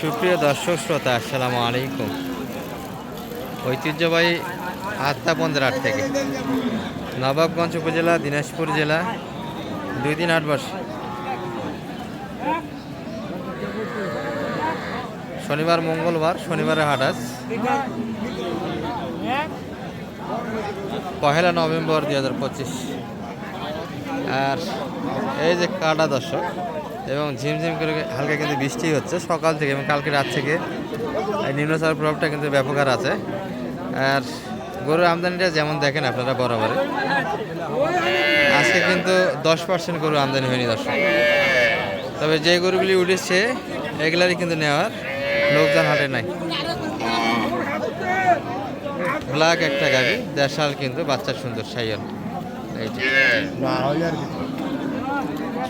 সুপ্রিয় দর্শক শ্রোতা, আসসালামু আলাইকুম। ঐতিহ্যবাহী আত্মা পন্দ্রাট থেকে। নবাবগঞ্জ উপজেলা, দিনাজপুর জেলা, দুই দিন আট বর্ষ। শনিবার, মঙ্গলবার শনিবারে হাট পহেলা নভেম্বর দুই হাজার পঁচিশ। আর এই যে কাটা দর্শক এবং ঝিমঝিম করে হালকা কিন্তু বৃষ্টি হচ্ছে সকাল থেকে এবং কালকে রাত থেকে। এই নিম্নচাপের প্রভাবটা কিন্তু ব্যাপক হারে আছে। আর গরুর আমদানিটা যেমন দেখেন আপনারা বরাবর। আজকে কিন্তু দশ পার্সেন্ট গরু আমদানি হয়নি দর্শক। তবে যে গরুগুলি উঠেছে, এগুলারই কিন্তু নেওয়ার লোকজন হাটে নাই। ব্ল্যাক একটা গাড়ি দেড়শাল কিন্তু বাচ্চা সুন্দর সাইয়াল। এইটা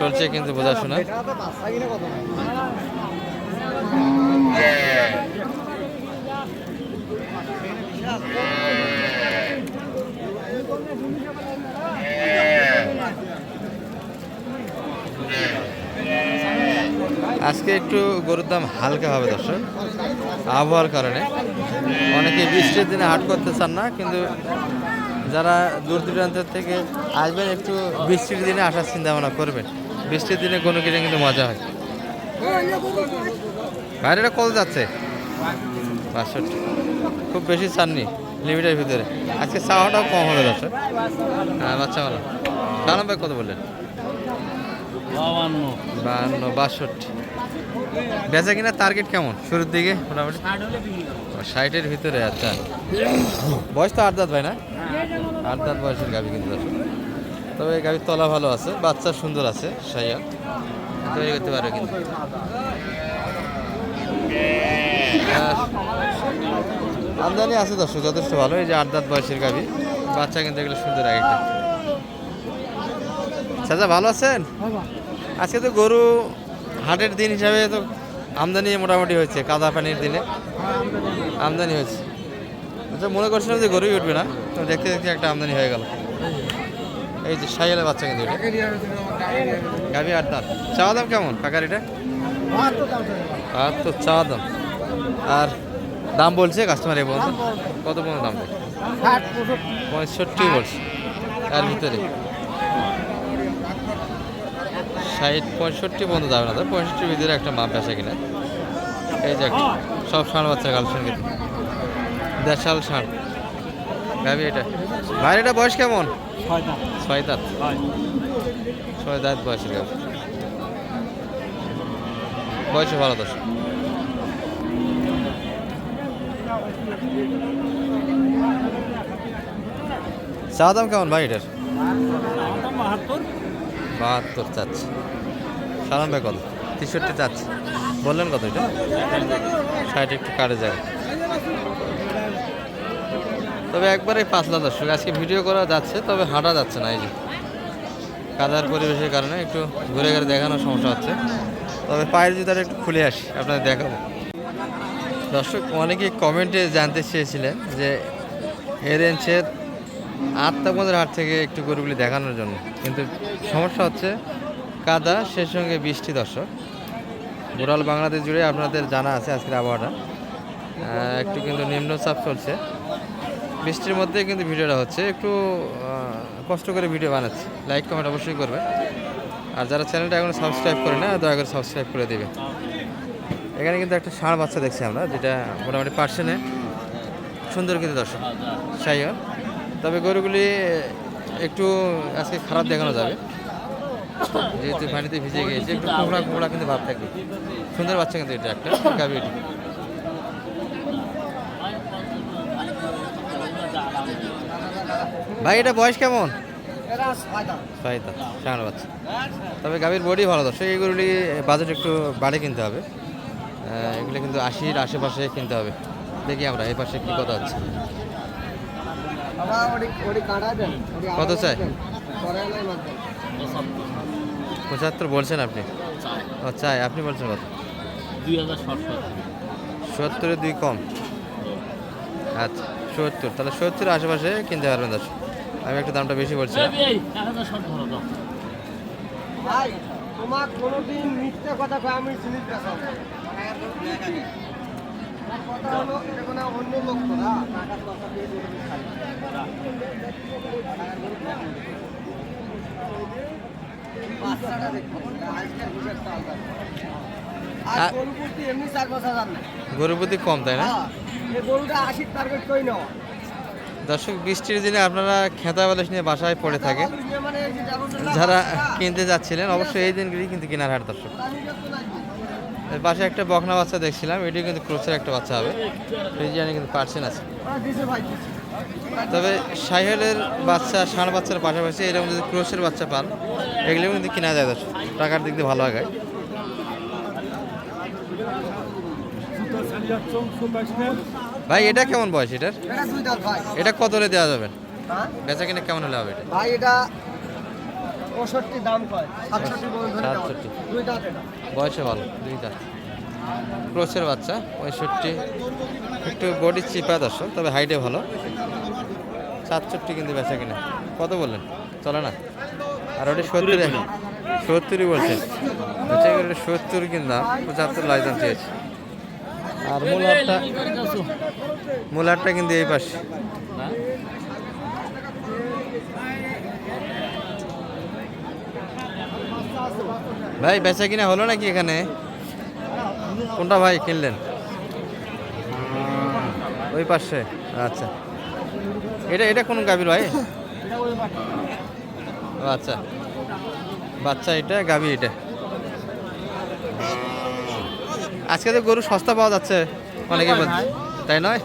চলছে কিন্তু বোঝা বোঝাশোনা। আজকে একটু গরুর দাম হালকা হবে দর্শক, আবহাওয়ার কারণে। অনেকে বৃষ্টির দিনে হাট করতে চান না, কিন্তু যারা দূর দূরান্ত থেকে আসবেন, একটু বৃষ্টির দিনে আসার চিন্তা ভাবনা করবেন। বৃষ্টির দিনে কোনো কিনে কিন্তু মজা হয়। বাইরেটা কত যাচ্ছে? বাষট্টি। খুব বেশি চাননি লিমিটের ভিতরে। আজকে চাওয়াটাও কম হবে দর্শক। হ্যাঁ বাচ্চা ভালো। কালাম ভাই কত বললেন? বান্ন বাষট্টি। বেচা কিনা টার্গেট কেমন? শুরুর দিকে, মোটামুটি? ষাটের ভিতরে আচ্ছা। বয়স তো আট দাঁত ভাই, না? আট দাঁত বয়সের গাভি কিন্তু। তবে গাভির তলা ভালো আছে, বাচ্চা সুন্দর আছে, সাইয়া। তৈরি করতে পারে কিন্তু। আমদানি আছে দর্শক, যথেষ্ট ভালো। এই যে আট দাঁত বয়সের গাভি, বাচ্চা কিন্তু এগুলো সুন্দর আগে একটা। চাচা, ভালো আছেন? আজকে তো গরু হাটের দিন হিসাবে তো আমদানি মোটামুটি হয়েছে, কাদা পানির দিনে। আমদানি হয়েছে। আচ্ছা মনে করছিলাম যে গরুই উঠবে না, তো দেখতে দেখতে একটা আমদানি হয়ে গেল। এই যে সাইয়ালের বাচ্চা কিন্তু এটা। গাভি আট দাঁত চাওয়া দাম কেমন কাকার এটা আর তো চাওয়া দাম। আর দাম বলছে কাস্টমার এই বলছে? কত পর্যন্ত দাম পঁয়ষট্টি। বলছে। তার ভিতরে। ষাট পঁয়ষট্টি পর্যন্ত যাবে না তো? পঁয়ষট্টির ভিতরে একটা মাপ আসে কিনা? এই যে সব ষাঁড় বাচ্চা কালেকশন কিন্তু দেশাল ষাঁড়। গাবি এটা। ভাই এটা বয়স কেমন? ছয় দাঁত। ছয় দাঁত বয়সের গাবি বয়সে ভালো দশ চা দাম কেমন ভাই এটার? বাহাত্তর চাচ্ছে। সালাম ভাই কত? তেষট্টি চাচ্ছে। বললেন কত এটা? ষাট একটু কাটে যায়। তবে একবারে পাতলা দর্শক, আজকে ভিডিও করা যাচ্ছে, তবে হাঁটা যাচ্ছে না এই যে। কাদার পরিবেশের কারণে একটু ঘুরে ঘুরে দেখানোর সমস্যা হচ্ছে। তবে পায়ের জুতাটা একটু খুলে আসি, আপনাদের দেখাবো। দর্শক অনেকে কমেন্টে জানতে চেয়েছিলেন যে এর রেঞ্চের আত্মাবন্ধের হাট থেকে একটু গরুগুলি দেখানোর জন্য। কিন্তু সমস্যা হচ্ছে কাদা, সেই সঙ্গে বৃষ্টি দর্শক। গোড়াল বাংলাদেশ জুড়ে আপনাদের জানা আছে আজকের আবহাওয়াটা। একটু কিন্তু নিম্নচাপ চলছে। বৃষ্টির মধ্যে কিন্তু ভিডিওটা হচ্ছে। একটু কষ্ট করে ভিডিও বানাচ্ছি। লাইক কমেন্ট অবশ্যই করবে আর যারা চ্যানেলটা এখন সাবস্ক্রাইব করে না, দয়া করে সাবস্ক্রাইব করে দেবে এখানে কিন্তু একটা ষাঁড় বাচ্চা দেখছি আমরা, যেটা মোটামুটি পার্সেন্টে সুন্দর কিন্তু দর্শক সাইয়ার তবে গরুগুলি একটু আজকে খারাপ দেখানো যাবে। যেহেতু পানিতে ভিজে গিয়েছে, একটু কোমড়া কোমড়া কিন্তু ভাব থাকবে সুন্দর বাচ্চা কিন্তু এটা একটা গাভি ভাই এটা বয়স কেমন? ছয় দাঁত ষাঁড় বাচ্চা। তবে গাভীর বডি ভালো দর্শক এইগুলি বাজেট একটু বাড়ে কিনতে হবে। এগুলো কিন্তু আশির আশেপাশে কিনতে হবে। দেখি আমরা এই পাশে কি কথা আছে কত চাই? পঁচাত্তর বলছেন আপনি? ও চাই আপনি বলছেন কত? দুই হাজার সাতশো সত্তরের দুই কম। আচ্ছা সত্তর তাহলে সত্তরের আশেপাশে কিনতে পারবেন দর্শক। আমি একটু দামটা বেশি বলছি। ভাই তোমার কোনোদিন মিথ্যে কথা কয় আমি জিনিস দেখাবো আর আ- গরু প্রতি এমনি চার পাঁচ হাজার না। গরুর প্রতি কম তাই না? হ্যাঁ, এই গরুটা আশির টার্গেট কই নেওয়া? দর্শক, বৃষ্টির দিনে আপনারা খেতা বালিশ নিয়ে বাসায় পড়ে থাকে যারা কিনতে যাচ্ছিলেন, অবশ্যই এই দিনগুলি কিন্তু কেনার হাট দর্শক। পাশে একটা বকনা বাচ্চা দেখছিলাম এটি কিন্তু ক্রোচের একটা বাচ্চা হবে। ফ্রিজিয়ানে কিন্তু পার্সেন আছে। তবে সাইহেলের বাচ্চা ষাঁড় বাচ্চার পাশাপাশি এরকম যদি ক্রোসের বাচ্চা পান এগুলো কিন্তু কেনা যায় দর্শক। টাকার দিক দিয়ে ভালো আগায়। ভাই এটা কেমন বয়স এটার? এটা দুই দাঁত ভাই। এটা কত হলে দেওয়া যাবে? হ্যাঁ? বেচা কিনা কেমন হলে হবে এটা? ভাই এটা পঁয়ষট্টি দাম কয়? সাতষট্টি পর্যন্ত ধরে দুই দাঁত বয়সে ভালো ক্রোসের বাচ্চা পঁয়ষট্টি। একটু বডি চিপা দর্শক তবে হাইটে ভালো। সাতষট্টি কিন্তু বেচা কিনা। কত বললেন? চলে না? আর ওটা সত্তর? সত্তরই বলছেন। বেচা কিনা সত্তর কিনলাম পঁচাত্তর লাইসেন্স চেয়েছে আর মূলারটা মূলারটা কিন্তু এই পাশে। ভাই, বেচা কিনা হলো নাকি এখানে? কোনটা ভাই কিনলেন? ওই পাশে। আচ্ছা। এটা এটা কোন গাভীর ভাই? আচ্ছা। বাচ্চা এটা গাভী এটা। আজকে তো গরু সস্তা পাওয়া যাচ্ছে অনেকে তাই নয়?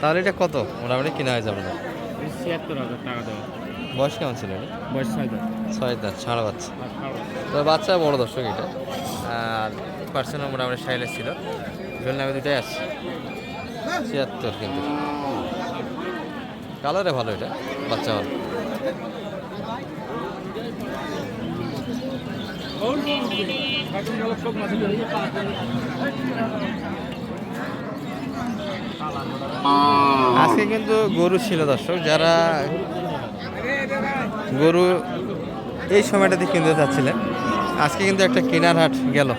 তাহলে এটা কত? মোটামুটি কিনা হয়ে যাবে না। ছিয়াত্তর হাজার টাকা দেওয়া। বয়স কেমন ছিল বয়স ছয় ছয় দাঁত ছাড়া বাচ্চা। তো বাচ্চা বড় দর্শক এটা। আর পার্সেন্টও মোটামুটি সাইলের ছিল। জন্য আমি দুটাই আসছি ছিয়াত্তর কিন্তু। কালারে ভালো এটা বাচ্চা ভালো। আজকে কিন্তু গরু ছিল দর্শক, যারা গরু এই সময়টাতে কিনতে চাচ্ছিলেন, আজকে কিন্তু একটা কেনার হাট গেল।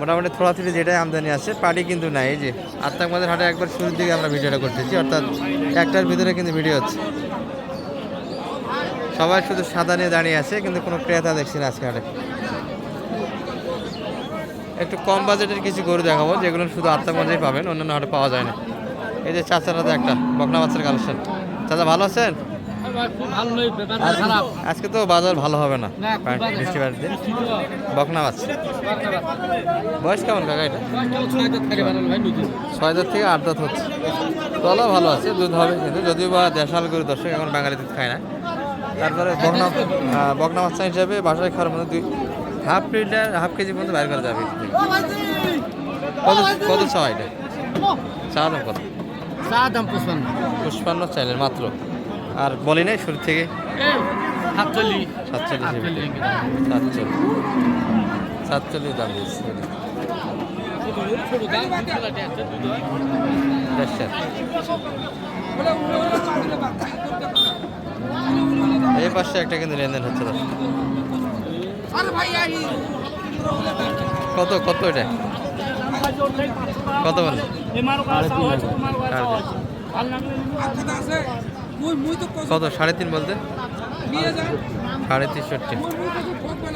মোটামুটি থোড়া থেকে যেটাই আমদানি আছে পাটি কিন্তু নাই। যে আত্মাকমাদের হাটে একবার শুরুর দিকে আমরা ভিডিওটা করতেছি, অর্থাৎ একটার ভিতরে কিন্তু ভিডিও হচ্ছে। সবাই শুধু সাদা নিয়ে দাঁড়িয়ে আছে, কিন্তু কোনো ক্রেতা দেখছি না আজকে হাটে। একটু কম বাজেটের কিছু গরু দেখাবো, যেগুলো শুধু আত্মাকমাজেই পাবেন, অন্যান্য হাটে পাওয়া যায় না। এই যে চাচারাতে একটা, বকনা বাচ্চার কালেকশন। চাচা, ভালো আছেন? আজকে তো বাজার ভালো হবে না বৃষ্টি তো বকনা বাচ্চা। বয়স কেমন কাকা এটা? ছয় দাঁত থাকে আট দাঁত হচ্ছে। তলা ভালো আছে, দুধ হবে কিন্তু, যদিও বা দেশাল গরু দর্শক এখন বাঙালি দুধ খায় না। তারপরে বকনা বকনা বাচ্চা হিসাবে বাসায় খাওয়ার মধ্যে দুই হাফ লিটার হাফ কেজি পর্যন্ত বাইর করা যাবে। কত কত ছয় এটা? চা দাম কত? চা দাম পুষ্পান্ন চাইলেন মাত্র। আর বলি নাই শুরু থেকে? সাতচল্লিশ। সাতচল্লিশ সাতচল্লিশ। সাতচল্লিশ। দাম দিয়েছে। এই পাশে একটা কিন্তু লেনদেন হচ্ছে কত কত এটা? কত বলে? কত সাড়ে তিন বলতে? সাড়ে তিনষট্টি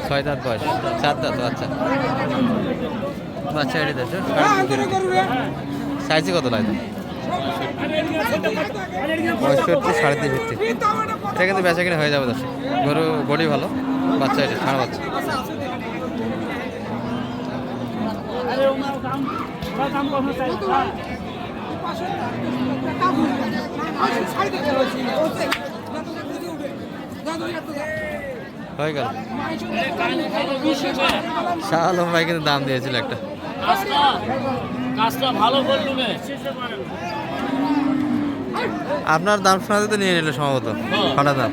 ছয় দাঁত বয়স। চার দাঁত আচ্ছা। বাচ্চা এটা দেশ সাইজে কত লাগে? পঁয়ষট্টি সাড়ে তিনষট্টি এটা কিন্তু বেচা কিনে হয়ে যাবে দশ গরু বডি ভালো। বাচ্চা এটি সাড়ে বাচ্চা। হয়ে গেল। শাহ আলম ভাই কিন্তু দাম দিয়েছিল একটা। কাজটা ভালো আপনার দাম শোনাতে তো নিয়ে নিল সম্ভবত। হ্যাঁ। ফাটা দাম।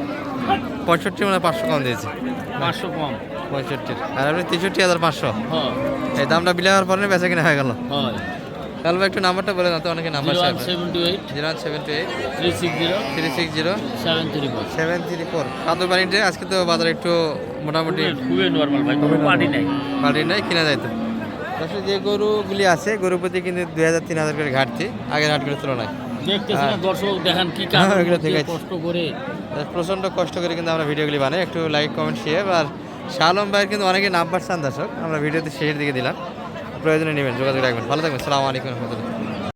পঁয়ষট্টি মানে পাঁচশো কম দিয়েছে। পাঁচশো কম। পঁয়ষট্টি আর আপনি তেষট্টি হাজার পাঁচশো। এই দামটা বিলে হওয়ার পরে বেচা কিনা হয়ে গেল। তাহলে একটু নাম্বারটা বলে না তো অনেকে number seven two eight. Zero seven two eight. Three six zero. Three six zero. Seven three four. Seven three four. কাদু বাড়িতে আজকে তো বাজারে একটু মোটামুটি খুবই নর্মাল ভাই পার্টি নাই। নাই কিনা যাইতো দর্শক যে গরুগুলি আছে গরু প্রতি কিন্তু দুই হাজার তিন হাজার করে ঘাটতি আগের হাটগুলোর তুলনায়। দেখতেছি না দর্শক দেখান কি হ্যাঁ, আছে। কষ্ট করে। প্রচণ্ড কষ্ট করে কিন্তু আমরা ভিডিওগুলি বানাই। একটু লাইক কমেন্ট শেয়ার আর শালম ভাইয়ের কিন্তু অনেকে নাম্বার চান দর্শক। আমরা ভিডিওতে শেষের দিকে দিলাম। প্রয়োজনে নেবেন যোগাযোগ রাখবেন। ভালো থাকবেন। সালাম আলাইকুম রহমতুল্লাহ।